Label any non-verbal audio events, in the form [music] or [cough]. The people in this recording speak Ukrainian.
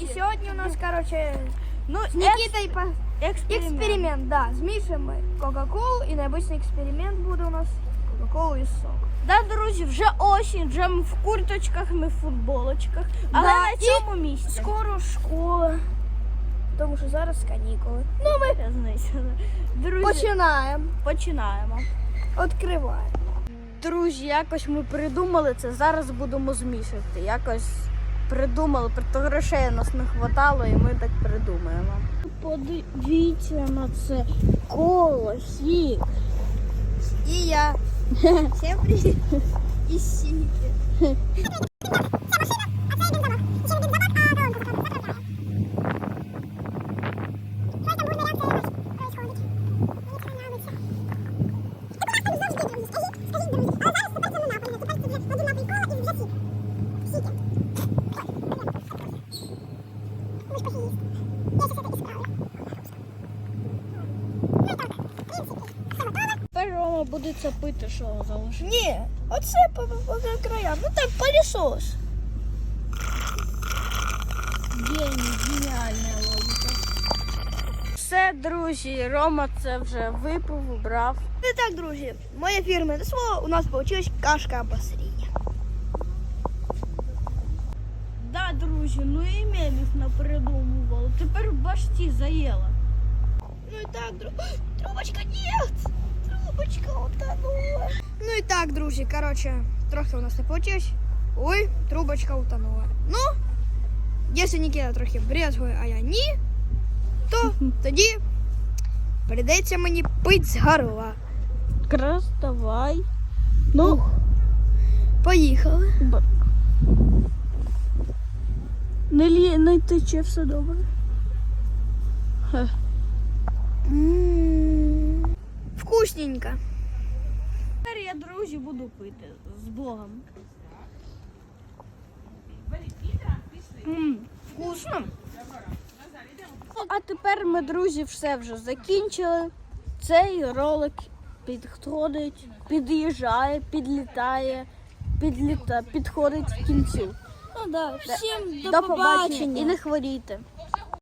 І сьогодні у нас, коротше, Ну, з Нікітою по- експеримент. експеримент, да. Змішуємо Кока-Колу і найближчий експеримент буде у нас Кока-Колу і сок. Да, друзі, вже осінь, вже ми в курточках, ми в футболочках. Але Да, на і цьому місці. Скоро школа. Тому що зараз канікули. Ну, ми Різниця. Друзі, починаємо. починаємо. Відкриваємо. Друзі, якось ми придумали це. Зараз будемо змішувати. Якось придумали, просто грошей у нас не хватало, і ми так придумаємо. Подивіться на це коло, сік. І я. [laughs] Всім привіт. І сіки. [laughs] Рома буде це пити, що залишив. Ні, оце по, по, по краям. Ну так, пилісос. Геній, геніальна логіка. Все, друзі, Рома це вже випив, убрав. І так, друзі, моє фірменне слово у нас вийшла кашка обосріння. друзі, ну і мемів напридумували. Тепер башті заїла. Ну і так, дру... [gasps] Трубочка, нет! Трубочка утонула. Ну і так, друзі, коротше, трохи у нас не вийшло. Ой, трубочка утонула. Ну, якщо Нікіта трохи брезгує, а я ні, то [laughs] тоді прийдеться мені пить з горла. Крас, давай. Ну, Поїхали. Не, лі... не тече все добре. Хе. Вкусненько. Тепер я, друзі, буду пити з Богом. М, Вкусно. А тепер ми, друзі, все вже закінчили. Цей ролик підходить, під'їжджає, підлітає, підліта, підходить к кінцю. Ну да, всім До побачення і не хворійте.